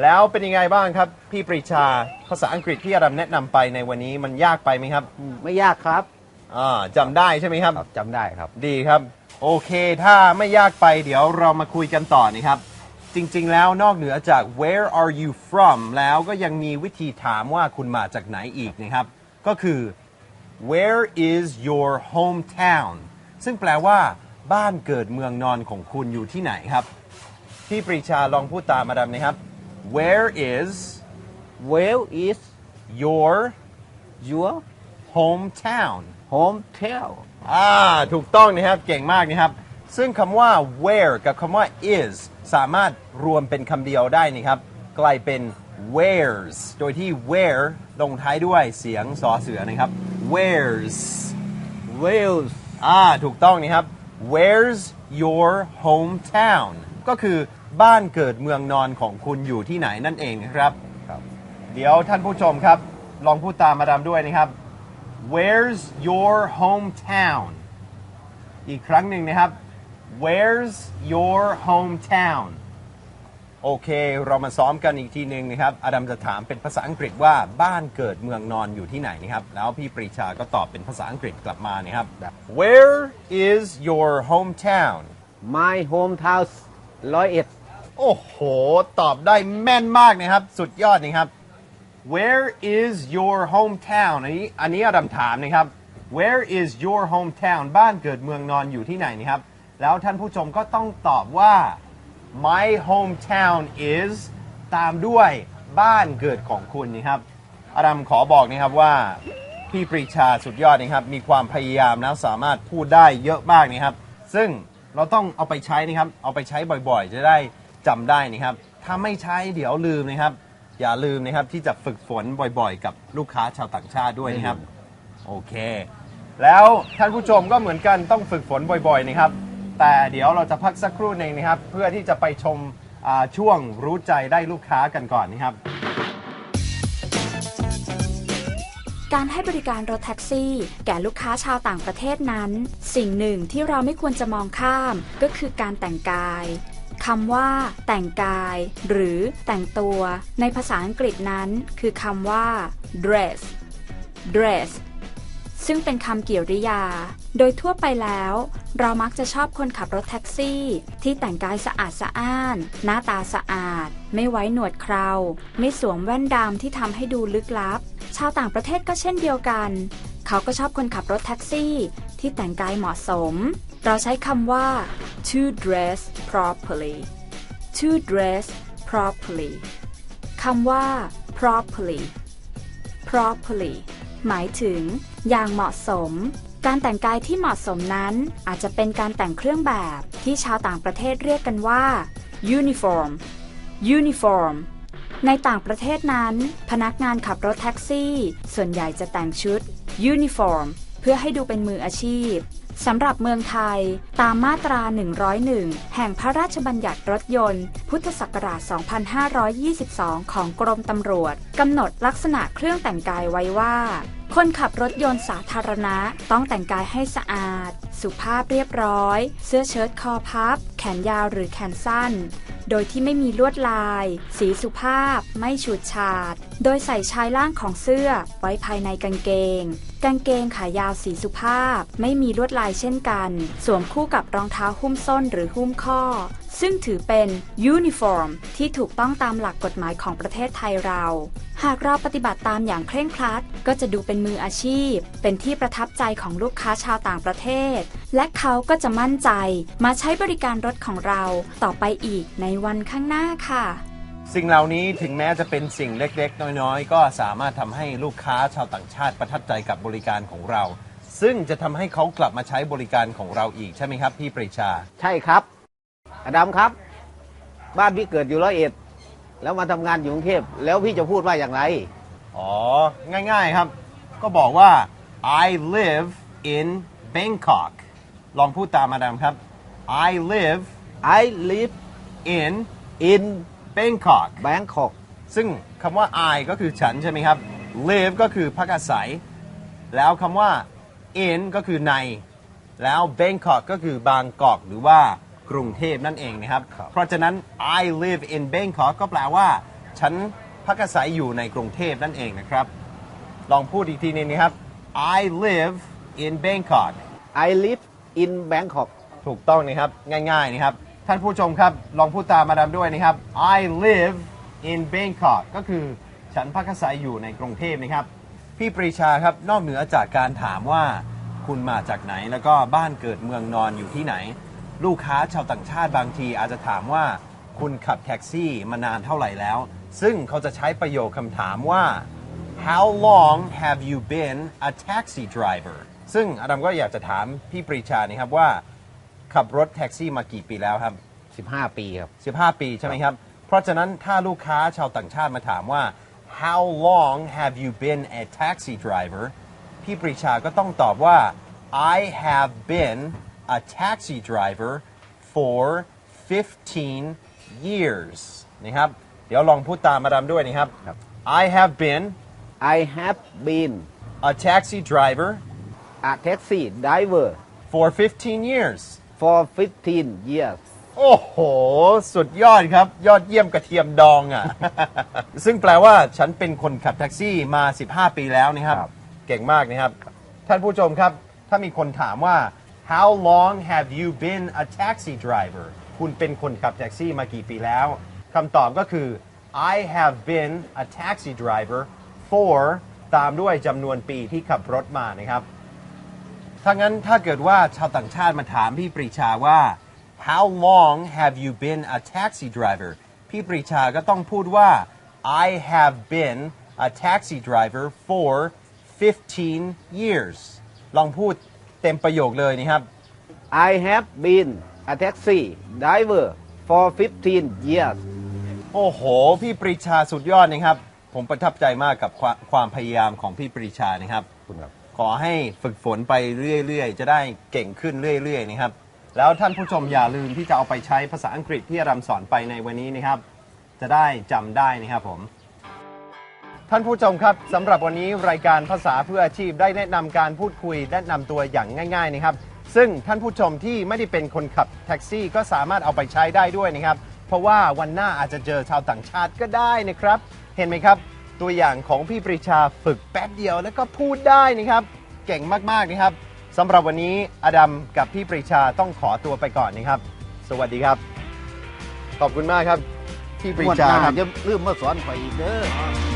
แล้วเป็นยังไงบ้างครับ พี่ปรีชาภาษาอังกฤษที่อาดัมแนะนำไปในวันนี้มันยากไปไหมครับไม่ยากครับอ่าจำได้ใช่ไหมครับ ครับจำได้ครับ ดีครับ โอเค ถ้าไม่ยากไปเดี๋ยวเรามาคุยกันต่อนะครับ จริงๆแล้วนอกเหนือจาก where are you from แล้วก็ยังมีวิธีถามว่าคุณมาจากไหนอีกนะครับ ก็คือ where is your hometown ซึ่งแปลว่า บ้านเกิดเมืองนอนของคุณอยู่ที่ไหนครับ พี่ปรีชาลองพูดตามมาดามนะครับ where is Where is your your hometown hometown อ่าถูกต้องนะครับ เก่งมากนะครับ ซึ่งคำว่า where กับคำว่า is สามารถรวมเป็นคำเดียวได้นะครับ กลายเป็น where's โดยที่ where ลงท้ายด้วยเสียงสอเสือนะครับ where's Wales อ่าถูกต้องนะครับ where's your hometown ก็คือ บ้านเกิดเมืองนอนของคุณอยู่ที่ไหนนั่นเองนะครับ ครับ เดี๋ยวท่านผู้ชมครับ ลองพูดตามมาดามด้วยนะครับ Where's your hometown อีกครั้งหนึ่งนะครับ Where's your hometown โอเค เรามาซ้อมกันอีกทีหนึ่งนะครับ อดัมจะถามเป็นภาษาอังกฤษว่าบ้านเกิดเมืองนอนอยู่ที่ไหนนะครับ แล้วพี่ปรีชาก็ตอบเป็นภาษาอังกฤษกลับมานะครับ Where is your hometown My hometown ร้อยเอ็ด โอ้โห ตอบได้แม่นมากนะครับ สุดยอดนะครับ Where is your hometown อันนี้อันนี้อดัมถามนะครับ Where is your hometown บ้านเกิดเมืองนอนอยู่ที่ไหนนะครับ แล้วท่านผู้ชมก็ต้องตอบว่า My hometown is ตามด้วยบ้านเกิดของคุณนะครับอดัมขอบอกนะครับว่าพี่ปรีชาสุดยอดนะครับ มีความพยายามแล้วสามารถพูดได้เยอะมากนะครับ ซึ่งเราต้องเอาไปใช้นะครับ เอาไปใช้บ่อยๆ จะได้ จำได้นะครับ ถ้าไม่ใช้เดี๋ยวลืมนะครับ อย่าลืมนะครับที่จะฝึกฝนบ่อยๆ กับลูกค้าชาวต่างชาติด้วยนะครับ โอเค แล้วท่านผู้ชมก็เหมือนกันต้องฝึกฝนบ่อยๆนะครับ แต่เดี๋ยวเราจะพักสักครู่หนึ่งนะครับ เพื่อที่จะไปชมอ่าช่วงรู้ใจได้ลูกค้ากันก่อนนะครับ การให้บริการรถแท็กซี่ แก่ลูกค้าชาวต่างประเทศนั้น สิ่งหนึ่งที่เราไม่ควรจะมองข้ามก็คือการแต่งกาย คำว่า แต่งกาย หรือแต่งตัว ในภาษาอังกฤษนั้น คือคำว่า dress dress ซึ่งเป็นคำกริยา โดยทั่วไปแล้ว เรามักจะชอบคนขับรถแท็กซี่ ที่แต่งกายสะอาดสะอ้าน หน้าตาสะอาด ไม่ไว้หนวดเครา ไม่สวมแว่นดำที่ทำให้ดูลึกลับ ชาวต่างประเทศก็เช่นเดียวกัน เขาก็ชอบคนขับรถแท็กซี่ ที่แต่งกายเหมาะสม เราใช้คำว่า to dress properly to dress properly คำว่า properly properly หมายถึง อย่างเหมาะสม การแต่งกายที่เหมาะสมนั้น อาจจะเป็นการแต่งเครื่องแบบที่ชาวต่างประเทศเรียกกันว่า uniform uniform ในต่างประเทศนั้น พนักงานขับรถแท็กซี่ ส่วนใหญ่จะแต่งชุด uniform เพื่อให้ดูเป็นมืออาชีพสำหรับเมืองไทย ตามมาตรา 101 แห่งพระราชบัญญัติรถยนต์ พุทธศักราช 2522 ของกรมตำรวจกำหนดลักษณะเครื่องแต่งกายไว้ว่า คนขับรถยนต์สาธารณะต้องแต่งกายให้สะอาด สุภาพเรียบร้อย เสื้อเชิ้ตคอพับ แขนยาวหรือแขนสั้น โดยที่ไม่มีลวดลาย สีสุภาพ ไม่ฉูดฉาด โดยใส่ชายล่างของเสื้อไว้ภายในกางเกง กางเกงขายาวสีสุภาพ ไม่มีลวดลายเช่นกัน สวมคู่กับรองเท้าหุ้มส้นหรือหุ้มข้อ ซึ่งถือเป็นยูนิฟอร์มที่ถูกต้องตามหลักกฎหมายของประเทศไทยเรา หากเราปฏิบัติตามอย่างเคร่งครัด ก็จะดูเป็นมืออาชีพ เป็นที่ประทับใจของลูกค้าชาวต่างประเทศ และเขาก็จะมั่นใจมาใช้บริการรถของเราต่อไปอีกในวันข้างหน้าค่ะ สิ่งเหล่านี้ถึงแม้จะเป็นสิ่งเล็กๆ น้อยๆ ก็สามารถทำให้ลูกค้าชาวต่างชาติประทับใจกับบริการของเรา ซึ่งจะทำให้เขากลับมาใช้บริการของเราอีกใช่ไหมครับ พี่ปรีชา ใช่ครับ อดัมครับ บ้านพี่เกิดอยู่ร้อยเอ็ด แล้วมาทำงานอยู่กรุงเทพแล้วพี่จะพูดว่าอย่างไร อ๋อ ง่ายๆครับ ก็บอกว่า I live in Bangkok ลองพูดตามมาดามครับ I live I live in in Bangkok Bangkok ซึ่งคำว่า I ก็คือฉันใช่ไหมครับ live ก็คือพักอาศัย แล้วคำว่า in ก็คือใน แล้ว Bangkok ก็คือบางกอกหรือว่ากรุงเทพนั่นเองนะครับครับเพราะฉะนั้น I live in Bangkok ก็แปลว่า ฉันพักอาศัยอยู่ในกรุงเทพนั่นเองนะครับ ลองพูดอีกทีหนึงนะครับ I live in Bangkok I live in Bangkok ถูกต้องนะครับ ง่ายๆนะครับ ท่านผู้ชมครับ ลองพูดตามมาดามด้วยนะครับ I live in Bangkok ก็คือฉันพักอาศัยอยู่ในกรุงเทพนะครับ พี่ปรีชาครับนอกเหนือจากการถามว่าคุณมาจากไหน แล้วก็บ้านเกิดเมืองนอนอยู่ที่ไหน ลูกค้าชาวต่างชาติบางทีอาจจะถามว่าคุณขับแท็กซี่มานานเท่าไหร่แล้ว ซึ่งเขาจะใช้ประโยคคำถามว่า How long have you been a taxi driver ซึ่งอดัมก็อยากจะถามพี่ปรีชานะครับว่า ขับรถแท็กซี่มากี่ปีแล้วครับ 15 ปีครับ 15 ปีใช่ไหมครับ เพราะฉะนั้นถ้าลูกค้าชาวต่างชาติมาถามว่า How long have you been a taxi driver พี่ปรีชาก็ต้องตอบว่า I have been a taxi driver for 15 years นะครับ เดี๋ยวลองพูดตามมาดามด้วยนะครับ ครับ I have been I have been a taxi driver a taxi driver for 15 years for 15 years โอ้โห สุดยอดครับ ยอดเยี่ยมกระเทียมดองอะ ซึ่งแปลว่าฉันเป็นคนขับแท็กซี่มา 15 ปีแล้วนะครับ ครับ เก่งมากนะครับ ท่านผู้ชมครับ ถ้ามีคนถามว่า how long have you been a taxi driver คุณเป็นคนขับแท็กซี่มากี่ปีแล้วคำตอบก็คือ I have been a taxi driver for ตามด้วยจำนวนปีที่ขับรถมานะครับ ถ้างั้นถ้าเกิดว่าชาวต่างชาติมาถามพี่ปรีชาว่า how long have you been a taxi driver พี่ปรีชาก็ต้องพูดว่า I have been a taxi driver for 15 years ลองพูดเต็มประโยคเลยนะครับ I have been a taxi driver for 15 years โอ้โห พี่ปรีชาสุดยอดนะครับ ผมประทับใจมากกับความความพยายามของพี่ปรีชานะครับคุณครับข อให้ฝึกฝนไปเรื่อยๆ จะได้เก่งขึ้นเรื่อยๆนะครับ แล้วท่านผู้ชมอย่าลืมที่จะเอาไปใช้ภาษาอังกฤษที่อารำสอนไปในวันนี้นะครับ จะได้จำได้นะครับผม ท่านผู้ชมครับสำหรับวันนี้รายการภาษาเพื่ออาชีพได้แนะนำการพูดคุยแนะนำตัวอย่างง่าย ๆนะครับ ซึ่งท่านผู้ชมที่ไม่ได้เป็นคนขับแท็กซี่ก็สามารถเอาไปใช้ได้ด้วยนะครับ เพราะว่าวันหน้าอาจจะเจอชาวต่างชาติก็ได้นะครับ เห็นไหมครับ ตัวอย่างของพี่ปรีชาฝึกแป๊บเดียวแล้วก็พูดได้นะครับ เก่งมากๆนะครับสำหรับวันนี้อดัมกับพี่ปรีชาต้องขอตัวไปก่อนนะครับ สวัสดีครับ ขอบคุณมากครับ พี่ปรีงวดหชาน้าครับจะลืมมาสอนข่อยอีกเด้อ